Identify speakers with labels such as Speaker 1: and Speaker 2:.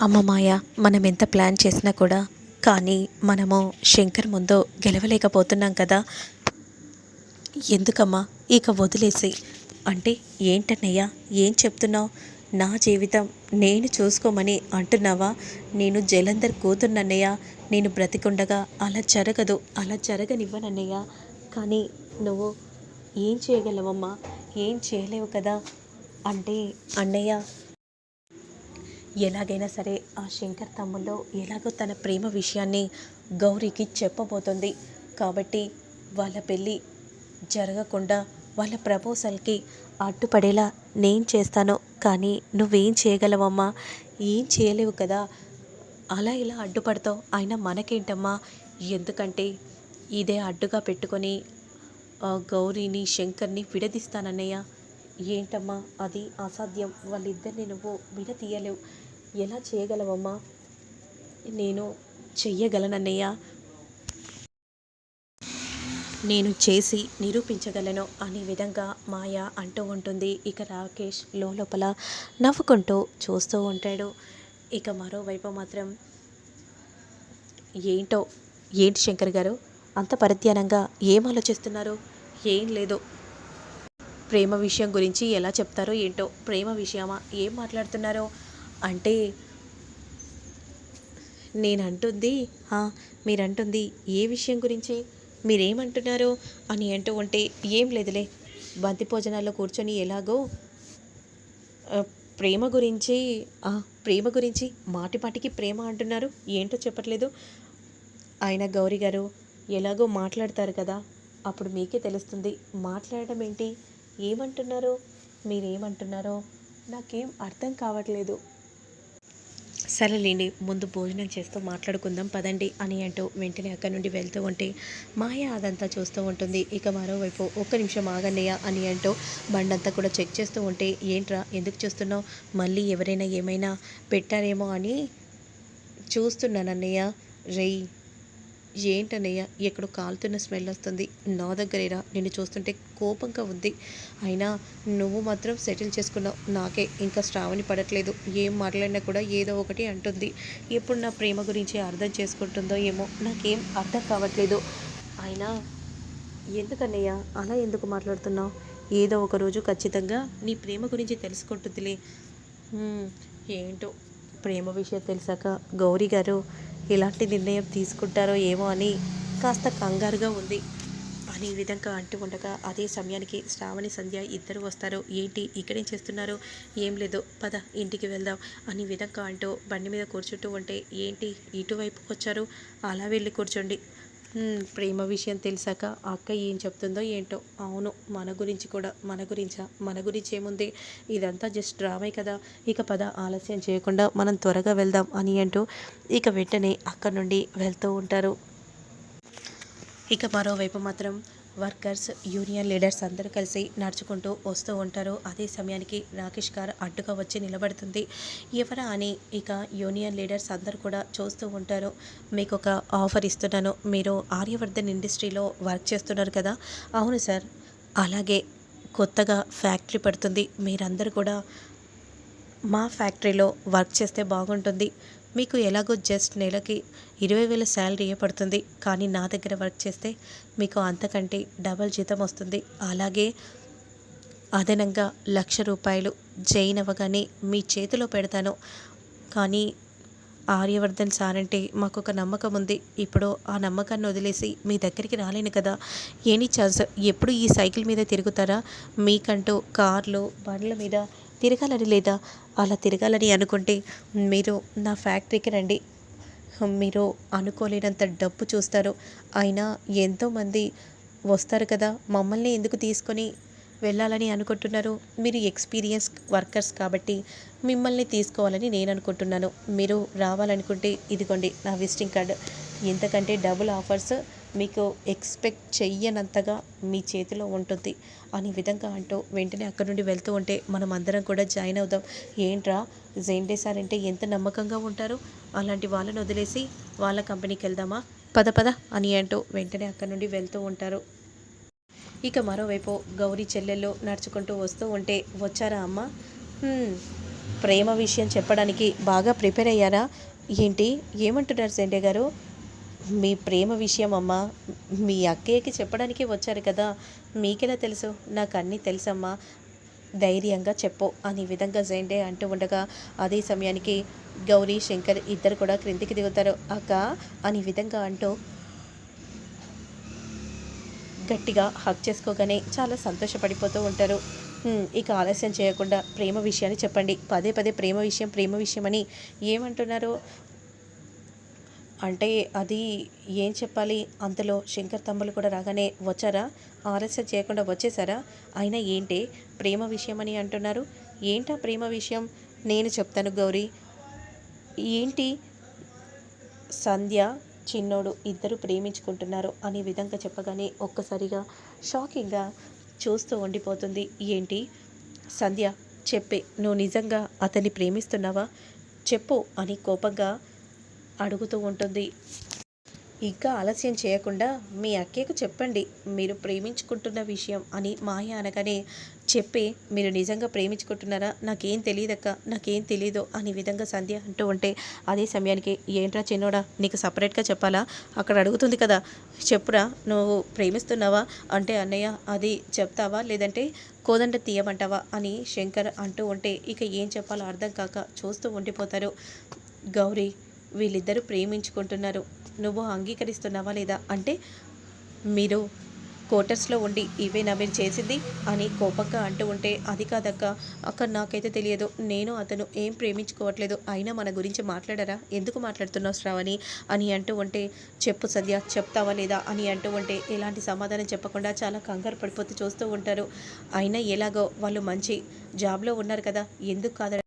Speaker 1: అమ్మ మాయ మనం ఎంత ప్లాన్ చేసినా కూడా కానీ మనము శంకర్ ముందు గెలవలేకపోతున్నాం కదా. ఎందుకమ్మా ఇక వదిలేసి. అంటే ఏంటన్నయ్యా ఏం చెప్తున్నావు? నా జీవితం నేను చూసుకోమని అంటున్నావా? నేను జలంధర్ కూతున్నన్నయ్య నేను బ్రతికుండగా అలా జరగదు అలా జరగనివ్వనన్నయ్య. కానీ నువ్వు ఏం చేయగలవమ్మా? ఏం చేయలేవు కదా? అంటే అన్నయ్య ఎలాగైనా సరే ఆ శంకర్ తమ్ముల్లో ఎలాగో తన ప్రేమ విషయాన్ని గౌరీకి చెప్పబోతుంది. కాబట్టి వాళ్ళ పెళ్ళి జరగకుండా వాళ్ళ ప్రపోజల్కి అడ్డుపడేలా నేను చేస్తాను. కానీ నువ్వేం చేయగలవమ్మా? ఏం చేయలేవు కదా? అలా ఇలా అడ్డుపడతావు? అయినా మనకేంటమ్మా? ఎందుకంటే ఇదే అడ్డుగా పెట్టుకొని గౌరీని శంకర్ని విడదీస్తానన్నయ్య. ఏంటమ్మా? అది అసాధ్యం. వాళ్ళిద్దరిని నువ్వు విడతీయలేవు ఎలా చేయగలవమ్మా? నేను చెయ్యగలనన్నయ్య. నేను చేసి నిరూపించగలను అనే విధంగా మాయ అంటూ ఉంటుంది. ఇక రాకేష్ లోపల నవ్వుకుంటూ చూస్తూ ఉంటాడు. ఇక మరోవైపు మాత్రం ఏంటో? ఏంటి శంకర్ గారు? అంత పరిధ్యానంగా ఏం ఆలోచిస్తున్నారు? ఏం లేదు. ప్రేమ విషయం గురించి ఎలా చెప్తారో ఏంటో? ప్రేమ విషయమా? ఏం మాట్లాడుతున్నారో? అంటే నేనంటుంది "ఆ, మీరంటుంది ఏ విషయం గురించి? మీరేమంటున్నారో? అని అంటూ ఉంటే ఏం లేదులే. బంతి భోజనాల్లో కూర్చొని ఎలాగో ప్రేమ గురించి ప్రేమ గురించి మాటిపాటికి ప్రేమ అంటున్నారు. ఏంటో చెప్పట్లేదు. ఆయన గౌరీ గారు ఎలాగో మాట్లాడతారు కదా అప్పుడు మీకే తెలుస్తుంది. మాట్లాడడం ఏంటి? ఏమంటున్నారో? మీరేమంటున్నారో? నాకేం అర్థం కావట్లేదు. సరేలేండి ముందు భోజనం చేస్తూ మాట్లాడుకుందాం పదండి అని అంటూ వెంటనే అక్కడి నుండి వెళ్తూ ఉంటే మాయ అదంతా చూస్తూ ఉంటుంది. ఇక మరోవైపు ఒక్క నిమిషం ఆగన్నయ్య అని అంటూ బండంతా కూడా చెక్ చేస్తూ ఉంటే ఏంట్రా ఎందుకు చూస్తున్నావు? మళ్ళీ ఎవరైనా ఏమైనా పెట్టారేమో అని చూస్తున్నానన్నయ్య. రేయ్ ఏంటన్నయ్య? ఎక్కడో కాలుతున్న స్మెల్ వస్తుంది. నా దగ్గరేరా. నిన్ను చూస్తుంటే కోపంగా ఉంది. అయినా నువ్వు మాత్రం సెటిల్ చేసుకున్నావు. నాకే ఇంకా శ్రావణి పడట్లేదు. ఏం మాట్లాడినా కూడా ఏదో ఒకటి అంటుంది. ఎప్పుడు నా ప్రేమ గురించి అర్థం చేసుకుంటుందో ఏమో నాకేం అర్థం కావట్లేదు. అయినా ఎందుకన్నయ్య? అలా ఎందుకు మాట్లాడుతున్నావు? ఏదో ఒకరోజు ఖచ్చితంగా నీ ప్రేమ గురించి తెలుసుకుంటుందిలే. ఏంటో? ప్రేమ విషయం తెలిసాక గౌరీ గారు ఎలాంటి నిర్ణయం తీసుకుంటారో ఏమో అని కాస్త కంగారుగా ఉంది. అని ఈ విధంగా అంటూ ఉండగా అదే సమయానికి శ్రావణి సంధ్య ఇద్దరు వస్తారు. ఏంటి? ఇక్కడేం చేస్తున్నారు? ఏం లేదు. పద ఇంటికి వెళ్దాం అని విధంగా అంటూ బండి మీద కూర్చుంటూ ఉంటే ఏంటి? ఇటువైపు వచ్చారు? అలా వెళ్ళి కూర్చోండి. ప్రేమ విషయం తెలిసాక అక్క ఏం చెప్తుందో ఏంటో. అవును మన గురించి కూడా మన గురించా? మన గురించి ఏముంది? ఇదంతా జస్ట్ డ్రామే కదా. ఇక పద ఆలస్యం చేయకుండా మనం త్వరగా వెళ్దాం అని అంటూ ఇక వెంటనే అక్కడ నుండి వెళ్తూ ఉంటారు. ఇక మరోవైపు మాత్రం వర్కర్స్ యూనియన్ లీడర్స్ అందరూ కలిసి నడుచుకుంటూ వస్తూ ఉంటారు. అదే సమయానికి రాకేష్ గారు అడ్డుగా వచ్చి నిలబడుతుంది. ఎవరా అని ఇక యూనియన్ లీడర్స్ అందరూ కూడా చూస్తూ ఉంటారు. మీకు ఒక ఆఫర్ ఇస్తున్నాను. మీరు ఆర్యవర్ధన్ ఇండస్ట్రీలో వర్క్ చేస్తున్నారు కదా? అవును సార్. అలాగే కొత్తగా ఫ్యాక్టరీ పడుతుంది. మీరందరూ కూడా మా ఫ్యాక్టరీలో వర్క్ చేస్తే బాగుంటుంది. మీకు ఎలాగో జస్ట్ నెలకి ఇరవై వేల శాలరీయే పడుతుంది కానీ నా దగ్గర వర్క్ చేస్తే మీకు అంతకంటే డబల్ జీతం వస్తుంది. అలాగే అదనంగా లక్ష రూపాయలు జైన్ అవ్వగానే మీ చేతిలో పెడతాను. కానీ ఆర్యవర్ధన్ సార్ అంటే మాకు ఒక నమ్మకం ఉంది. ఇప్పుడు ఆ నమ్మకాన్ని వదిలేసి మీ దగ్గరికి రాలేను కదా. ఎనీ ఛాన్స్ ఎప్పుడు ఈ సైకిల్ మీద తిరుగుతారా? మీకంటూ కార్లు బండ్ల మీద తిరగాలని లేదా అలా తిరగాలని అనుకుంటే మీరు నా ఫ్యాక్టరీకి రండి. మీరు అనుకోలేనంత డబ్బు చూస్తారు. అయినా ఎంతోమంది వస్తారు కదా మమ్మల్ని ఎందుకు తీసుకొని వెళ్ళాలని అనుకుంటున్నారు? మీరు ఎక్స్పీరియన్స్ వర్కర్స్ కాబట్టి మిమ్మల్ని తీసుకోవాలని నేను అనుకుంటున్నాను. మీరు రావాలనుకుంటే ఇదిగోండి నా విజిటింగ్ కార్డు. ఎంతకంటే డబుల్ ఆఫర్స్ మీకు ఎక్స్పెక్ట్ చెయ్యనంతగా మీ చేతిలో ఉంటుంది. అనే విధంగా అంటూ వెంటనే అక్కడ నుండి వెళ్తూ ఉంటే మనం అందరం కూడా జాయిన్ అవుదాం. ఏంట్రా జైండే సార్ అంటే ఎంత నమ్మకంగా ఉంటారు? అలాంటి వాళ్ళని వదిలేసి వాళ్ళ కంపెనీకి వెళ్దామా? పద పద అని అంటూ వెంటనే అక్కడ నుండి వెళ్తూ ఉంటారు. ఇక మరోవైపు గౌరీ చెల్లెళ్ళు నడుచుకుంటూ వస్తూ ఉంటే వచ్చారా అమ్మ? ప్రేమ విషయం చెప్పడానికి బాగా ప్రిపేర్ అయ్యారా? ఏంటి ఏమంటున్నారు సండే గారు? మీ ప్రేమ విషయం అమ్మా. మీ అక్కయ్యకి చెప్పడానికి వచ్చారు కదా. మీకెలా తెలుసు? నాకు అన్నీ తెలుసమ్మా. ధైర్యంగా చెప్పు అని విధంగా జైండే అంటూ ఉండగా అదే సమయానికి గౌరీ శంకర్ ఇద్దరు కూడా క్రిందికి దిగుతారు. అక్క అని విధంగా అంటూ గట్టిగా హక్ చేసుకోగానే చాలా సంతోషపడిపోతూ ఉంటారు. ఇక ఆలస్యం చేయకుండా ప్రేమ విషయాన్ని చెప్పండి. పదే పదే ప్రేమ విషయం ప్రేమ విషయం అని ఏమంటున్నారు? అంటే అది ఏం చెప్పాలి? అంతలో శంకర్ తమ్ములు కూడా రాగానే వచ్చారా? ఆలస్యం చేయకుండా వచ్చేసారా? అయినా ఏంటి? ప్రేమ విషయం అని అంటున్నారు. ఏంటా ప్రేమ విషయం? నేను చెప్తాను గౌరీ. ఏంటి? సంధ్య చిన్నోడు ఇద్దరు ప్రేమించుకుంటున్నారు అనే విధంగా చెప్పగానే ఒక్కసారిగా షాకింగ్గా చూస్తూ ఉండిపోతుంది. ఏంటి? సంధ్య చెప్పే నువ్వు నిజంగా అతన్ని ప్రేమిస్తున్నావా? చెప్పు అని కోపంగా అడుగుతూ ఉంటుంది. ఇంకా ఆలస్యం చేయకుండా మీ అక్కయ్యకు చెప్పండి మీరు ప్రేమించుకుంటున్న విషయం అని మాయ అనగానే చెప్పి మీరు నిజంగా ప్రేమించుకుంటున్నారా? నాకేం తెలియదక్క నాకేం తెలీదు అనే విధంగా సంధ్య అంటూ ఉంటే అదే సమయానికి ఏంట్రా చిన్నోడా నీకు సపరేట్గా చెప్పాలా? అక్కడ అడుగుతుంది కదా చెప్పురా నువ్వు ప్రేమిస్తున్నావా? అంటే అన్నయ్య అది చెప్తావా? లేదంటే కోదండ తీయమంటావా? అని శంకర్ అంటూ ఉంటే ఇక ఏం చెప్పాలో అర్థం కాక చూస్తూ ఉండిపోతారు. గౌరీ వీళ్ళిద్దరూ ప్రేమించుకుంటున్నారు. నువ్వు అంగీకరిస్తున్నావా లేదా? అంటే మీరు క్వార్టర్స్లో ఉండి ఇవేనా మీరు చేసింది అని కోపంగా అంటూ ఉంటే అది కాదక్క. అక్క నాకైతే తెలియదు. నేను అతను ఏం ప్రేమించుకోవట్లేదు. అయినా మన గురించి మాట్లాడరా? ఎందుకు మాట్లాడుతున్నావు శ్రావణి? అని అంటూ ఉంటే చెప్పు సద్య చెప్తావా లేదా? అని అంటూ ఉంటే ఎలాంటి సమాధానం చెప్పకుండా చాలా కంగారు పడిపోతూ చూస్తూ ఉంటారు. అయినా ఎలాగో వాళ్ళు మంచి జాబ్లో ఉన్నారు కదా. ఎందుకు కాదడ